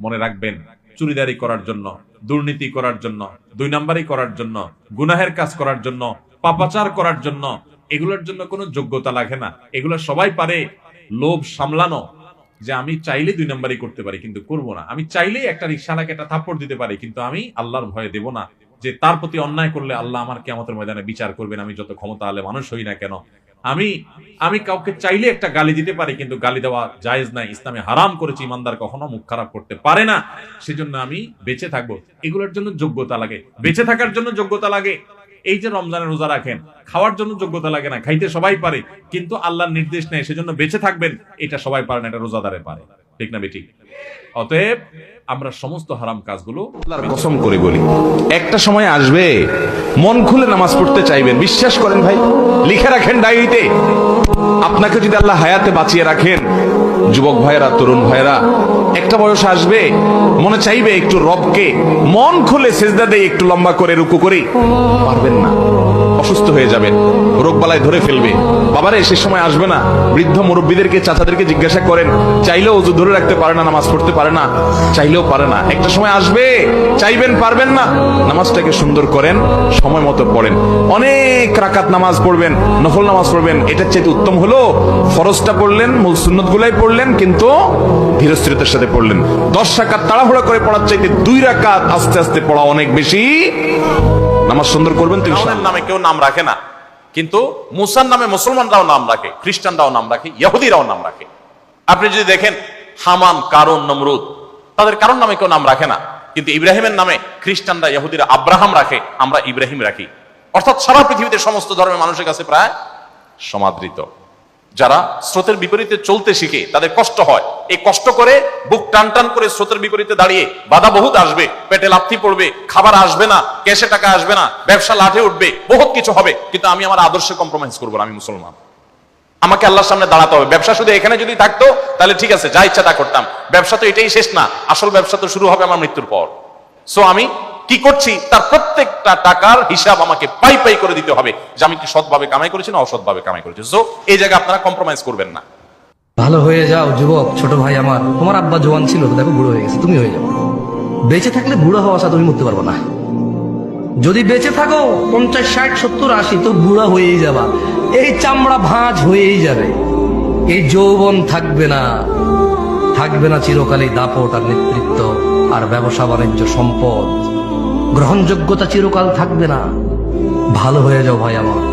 মনে রাখবেন, চুরিদারি করার জন্য, দুর্নীতি করার জন্য, দুই নাম্বারই করার জন্য, গুনাহের কাজ করার জন্য, পাপাচার করার জন্য, এগুলোর জন্য কোনো যোগ্যতা লাগে না। এগুলো সবাই পারে, লোভ সামলানো, যে আমি চাইলে দুই নাম্বারই করতে পারি, কিন্তু করব না। আমি চাইলেই একটা রিক্সালাকে একটা থাপ্পড় দিতে পারি, কিন্তু আমি আল্লাহর ভয়ে দেব না। যে তার প্রতি অন্যায় করলে আল্লাহ আমার কেমতের ময়দানে বিচার করবেন, আমি যত ক্ষমতা আলে মানুষ হই না কেন। আমি আমি কাউকে চাইলে একটা গালি দিতে পারি, কিন্তু গালি দেওয়া জায়েজ নাই ইসলামে হারাম করেছি ইমানদার কখনো, মুখ খারাপ করতে পারে না। সেজন্য আমি বেঁচে থাকব। এগুলোর জন্য যোগ্যতা লাগে। বেঁচে থাকার জন্য যোগ্যতা লাগে। এই যে রমজানের রোজা রাখেন, খাওয়ার জন্য যোগ্যতা লাগে না, খাইতে সবাই পারে, কিন্তু আল্লাহর নির্দেশ নেই সেজন্য বেঁচে থাকবেন। এটা সবাই পারে না, এটা রোজাদারে পারে। ঠিক না বেটি অতএব আমরা সমস্ত হারাম কাজগুলো আল্লাহর কসম করে বলি একটা সময় আসবে মন খুলে নামাজ পড়তে চাইবেন বিশ্বাস করেন ভাই লিখে রাখেন ডায়েরিতে আপনাকে যদি আল্লাহ হায়াতে বাঁচিয়ে রাখেন যুবক ভাইয়েরা, তরুণ ভাইয়েরা, একটা বয়স আসবে, মনে চাইবে একটু রবকে। মন খুলে সেজদা দিয়ে একটু লম্বা করে রুকু করি। পারবেন না, অসুস্থ হয়ে যাবেন, রোগবালায় ধরে ফেলবে। বাবারে, সে সময় আসবে না। বৃদ্ধ মুরব্বীদেরকে, চাচাদেরকে জিজ্ঞাসা করেন, চাইলেও অজু ধরে রাখতে পারে না, নামাজ পড়তে পারে না, চাইলেও পারে না। একটা সময় আসবে, চাইবেন, পারবেন না। নামাজটাকে সুন্দর করেন, সময় মতো পড়েন। অনেক রাকাত নামাজ পড়বেন, নফল নামাজ পড়বেন। এটার চেয়ে উত্তম হলো, ফরজটা পড়লেন, মূল সুন্নত গুলাই পড়লেন কিন্তু ধীরস্থিরতার সাথে পড়লেন। দশ রাকাত তাড়াহুড়া করে পড়ার চাইতে দুই রাকাত আস্তে আস্তে পড়া অনেক বেশি। নামাজ সুন্দর করবেন তো নামে কেউ নাম রাখে না। কিন্তু মুসার নামে মুসলমানরাও নাম রাখে, খ্রিস্টানরাও নাম রাখে, ইহুদিরাও নাম রাখে। আপনি যদি দেখেন, হামান কারণ নমরুদ, তাদের কারণ নামে কেউ নাম রাখে না। কিন্তু ইব্রাহিমের নামে খ্রিস্টানরা, ইহুদিরা আব্রাহাম রাখে, আমরা ইব্রাহিম রাখি। অর্থাৎ সারা পৃথিবীতে সমস্ত ধর্মের মানুষের কাছে প্রায় সমাদৃত। যারা স্রোতের বিপরীতে চলতে শিখে, তাদের কষ্ট হয়। এই কষ্ট করে বুক টান টান করে স্রোতের বিপরীতে দাঁড়িয়ে বাধা বহুত আসবে। পেটে লাথি পড়বে, খাবার আসবে না, ক্যাশে টাকা আসবে না, ব্যবসা লাঠে উঠবে, বহুত কিছু হবে। কিন্তু আমি আমার আদর্শে কম্প্রোমাইজ করব না, আমি মুসলমান। আমাকে আল্লাহর সামনে দাঁড়াতে হবে। ব্যবসা শুধু এখানে যদি থাকতো, তাহলে ঠিক আছে, যা ইচ্ছা তা করতাম। ব্যবসা তো এটাই শেষ না, আসল ব্যবসা তো শুরু হবে আমার মৃত্যুর পর। সো আমি কি করছি? তার প্রত্যেকটা টাকার হিসাব আমাকে পাই পাই করে দিতে হবে। যে আমি কি সৎভাবে কামাই করেছি না অসৎভাবে কামাই করেছি? সো এই জায়গায় আপনারা কম্প্রোমাইজ করবেন না। ভালো হয়ে যাও যুবক, ছোট ভাই আমার। তোমার আব্বা জোয়ান ছিল, তো দেখো বুড়ো হয়ে গেছে, তুমি হয়ে যাও। বেঁচে থাকলে বুড়ো হওয়া আশা তুমি মরতে পারব না। যদি বেঁচে থাকো, পঞ্চাশ, ষাট, সত্তর, আশি, তো বুড়া হয়েই যাবা। এই চামড়া ভাঁজ হয়েই যাবে। এই যৌবন থাকবে না। থাকবে না চিরকালে দাপট আর নেতৃত্ব আর ব্যবসা বাণিজ্য সম্পদ। গ্রহণযোগ্যতা চিরকাল থাকবে না। ভালো হয়ে যাও ভাই আমার।